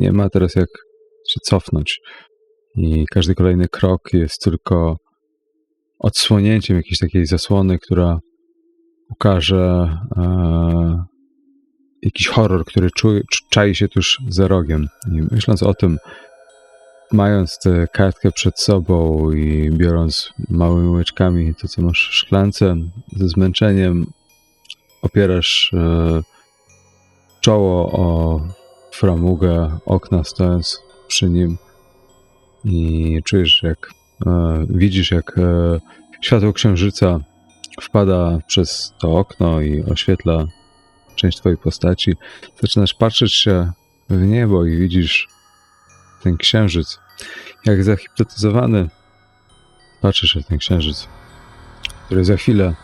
nie ma teraz jak się cofnąć. I każdy kolejny krok jest tylko odsłonięciem jakiejś takiej zasłony, która ukaże e, jakiś horror, który czuje, czai się tuż za rogiem. I myśląc o tym, mając tę kartkę przed sobą i biorąc małymi łyczkami to, co masz w szklance, ze zmęczeniem opierasz e, czoło o framugę okna, stojąc przy nim i czujesz, jak e, widzisz, jak e, światło księżyca wpada przez to okno i oświetla część twojej postaci. Zaczynasz patrzeć się w niebo i widzisz ten księżyc. Jak zahipnotyzowany patrzysz na ten księżyc, który za chwilę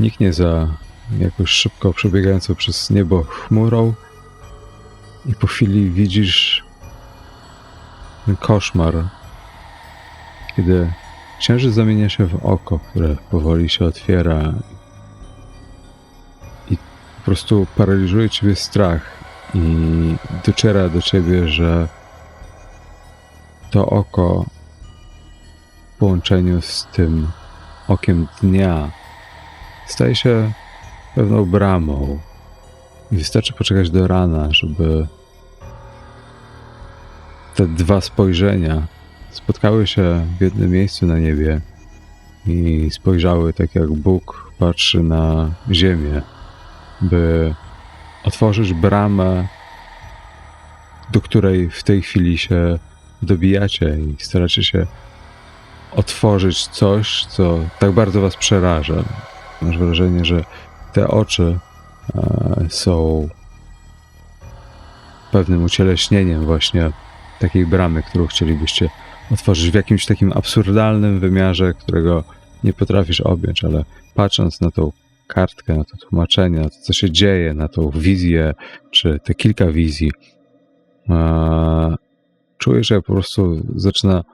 niknie za jakoś szybko przebiegającą przez niebo chmurą i po chwili widzisz ten koszmar, kiedy księżyc zamienia się w oko, które powoli się otwiera i po prostu paraliżuje ciebie strach i dociera do ciebie, że to oko w połączeniu z tym okiem dnia staje się pewną bramą. Wystarczy poczekać do rana, żeby te dwa spojrzenia spotkały się w jednym miejscu na niebie i spojrzały tak jak Bóg patrzy na ziemię, by otworzyć bramę, do której w tej chwili się dobijacie i staracie się otworzyć coś, co tak bardzo was przeraża. Masz wrażenie, że te oczy są pewnym ucieleśnieniem właśnie takiej bramy, którą chcielibyście otworzyć w jakimś takim absurdalnym wymiarze, którego nie potrafisz objąć, ale patrząc na tą kartkę, na to tłumaczenie, na to, co się dzieje, na tą wizję, czy te kilka wizji, e, czujesz, że po prostu zaczyna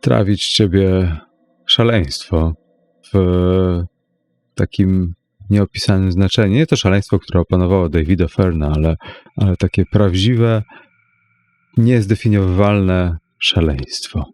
trawić ciebie szaleństwo w takim nieopisanym znaczeniu. Nie to szaleństwo, które opanowało Davida Ferna, ale, ale takie prawdziwe, niezdefiniowalne szaleństwo.